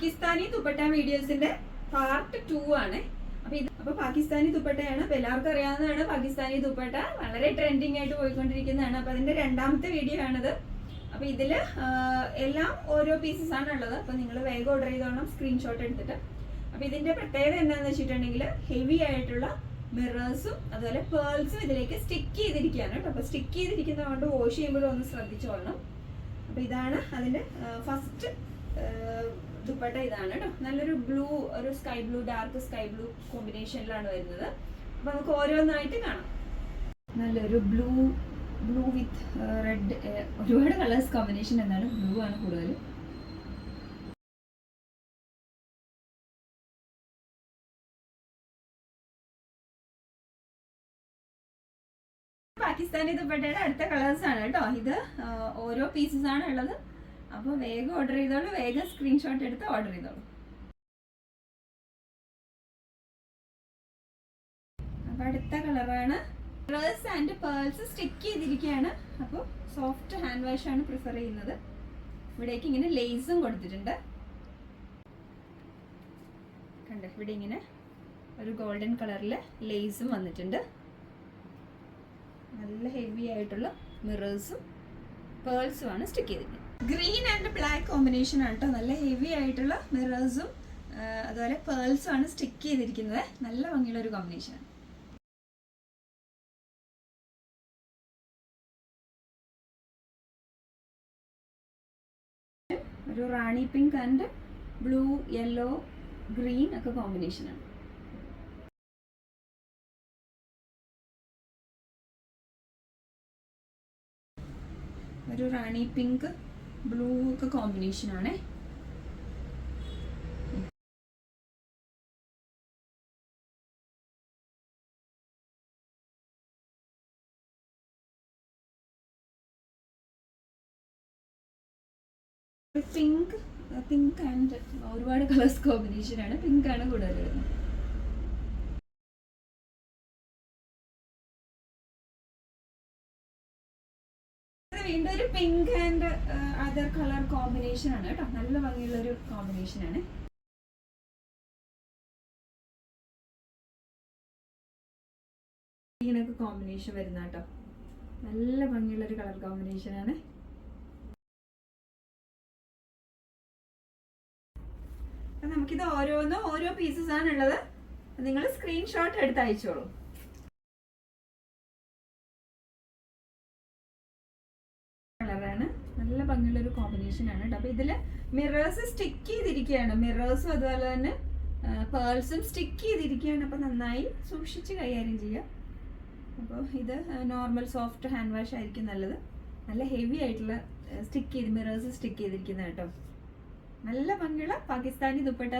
പാകിസ്ഥാനി ദുപ്പട്ട വീഡിയോസിന്റെ part two ആണ്. അപ്പൊ ഇത് അപ്പൊ പാകിസ്ഥാനി ദുപ്പട്ടയാണ്. അപ്പൊ എല്ലാവർക്കും അറിയാവുന്നതാണ് പാകിസ്ഥാനി ദുപ്പട്ട. വളരെ ട്രെൻഡിങ് ആയിട്ട് പോയിക്കൊണ്ടിരിക്കുന്നതാണ്. അപ്പൊ അതിന്റെ രണ്ടാമത്തെ വീഡിയോ ആണത്. അപ്പൊ ഇതിൽ എല്ലാം ഓരോ പീസസ് ആണ് ഉള്ളത്. അപ്പൊ നിങ്ങൾ വേഗം ഓർഡർ ചെയ്തോണം സ്ക്രീൻഷോട്ട് എടുത്തിട്ട്. അപ്പൊ ഇതിന്റെ പ്രത്യേകത എന്താണെന്ന് വെച്ചിട്ടുണ്ടെങ്കിൽ ഹെവി ആയിട്ടുള്ള മിറേഴ്സും അതുപോലെ പേൾസും ഇതിലേക്ക് സ്റ്റിക്ക് ചെയ്തിരിക്കുകയാണ് കേട്ടോ. അപ്പൊ സ്റ്റിക്ക് ചെയ്തിരിക്കുന്നത് കൊണ്ട് വാഷ് ചെയ്യുമ്പോഴും ഒന്ന് ശ്രദ്ധിച്ചോളണം. അപ്പൊ ഇതാണ് അതിന്റെ ഫസ്റ്റ് ദുപ്പട്ട ഇതാണ് കേട്ടോ നല്ലൊരു ബ്ലൂ ഒരു sky blue dark sky blue കോമ്പിനേഷനിലാണ് വരുന്നത്. അപ്പൊ നമുക്ക് ഓരോന്നായിട്ട് കാണാം. നല്ലൊരു ബ്ലൂ ബ്ലൂ വിത്ത് റെഡ് ഒരുപാട് കളേഴ്സ് കോമ്പിനേഷൻ എന്നാണ് ബ്ലൂ ആണ് കൂടുതൽ പാകിസ്ഥാനി ദുപ്പട്ടയുടെ അടുത്ത കളേഴ്സ് ആണ് കേട്ടോ ഇത് ഓരോ പീസസ് ആണ് ഉള്ളത്. അപ്പോൾ വേഗം ഓർഡർ ചെയ്തോളൂ വേഗം സ്ക്രീൻഷോട്ട് എടുത്ത് ഓർഡർ ചെയ്തോളൂ. അപ്പൊ അടുത്ത കളറാണ് കളേഴ്സ് ആൻഡ് പേൾസ് സ്റ്റിക്ക് ചെയ്തിരിക്കുകയാണ് അപ്പോൾ സോഫ്റ്റ് ഹാൻഡ് വാഷ് ആണ് പ്രിഫർ ചെയ്യുന്നത്. ഇവിടേക്ക് ഇങ്ങനെ ലേസും കൊടുത്തിട്ടുണ്ട്. കണ്ടോ ഇവിടെ ഇങ്ങനെ ഒരു ഗോൾഡൻ കളറിൽ ലേസും വന്നിട്ടുണ്ട്. നല്ല ഹെവി ആയിട്ടുള്ള മിറേഴ്സും ആണ് സ്റ്റിക്ക് ചെയ്തിരിക്കുന്നത്. ഗ്രീൻ ആൻഡ് ബ്ലാക്ക് കോമ്പിനേഷൻ ആണ് കേട്ടോ നല്ല ഹെവി ആയിട്ടുള്ള മിറേഴ്സും അതുപോലെ പേൾസും ആണ് സ്റ്റിക്ക് ചെയ്തിരിക്കുന്നത്. നല്ല ഭംഗിയുള്ള ഒരു കോമ്പിനേഷൻ ആണ്. ഒരു rani pink and blue yellow green ഒക്കെ കോമ്പിനേഷൻ ആണ്. ഒരു റാണി പിങ്ക് ബ്ലൂ ഒക്കെ കോമ്പിനേഷൻ ആണ്. പിങ്ക് പിങ്ക് ആൻഡ് ഒരുപാട് കളേഴ്സ് കോമ്പിനേഷൻ ആണ്. പിങ്ക് ആണ് കൂടുതൽ വരുന്നത് ഇത് വീണ്ടും ഒരു pink and other colour combination ആണ് കേട്ടോ. നല്ല ഭംഗിയുള്ള ഒരു കോമ്പിനേഷൻ ആണ്. ഇങ്ങനെയൊക്കെ കോമ്പിനേഷൻ വരുന്ന കേട്ടോ. നല്ല ഭംഗിയുള്ള ഒരു കളർ കോമ്പിനേഷൻ ആണ് നമുക്കിത് ഓരോന്നും ഓരോ പീസസ് ആണ് ഉള്ളത് നിങ്ങൾ സ്ക്രീൻഷോട്ട് എടുത്ത് അയച്ചോളൂ നല്ല ഭംഗിയുള്ള ഒരു കോമ്പിനേഷൻ ആണ് കേട്ടോ. അപ്പൊ ഇതിൽ മിറേഴ്സ് സ്റ്റിക്ക് ചെയ്തിരിക്കുകയാണ്. മിറേഴ്സും അതുപോലെ തന്നെ പേൾസും സ്റ്റിക്ക് ചെയ്തിരിക്കുകയാണ്. അപ്പൊ നന്നായി സൂക്ഷിച്ച് കൈകാര്യം ചെയ്യുക അപ്പോൾ ഇത് നോർമൽ സോഫ്റ്റ് ഹാൻഡ് വാഷ് ആയിരിക്കും നല്ലത്. നല്ല ഹെവി ആയിട്ടുള്ള സ്റ്റിക്ക് ചെയ്ത് മിറേഴ്സ് സ്റ്റിക്ക് ചെയ്തിരിക്കുന്ന കേട്ടോ. നല്ല ഭംഗിയുള്ള പാകിസ്ഥാനി ദുപ്പട്ട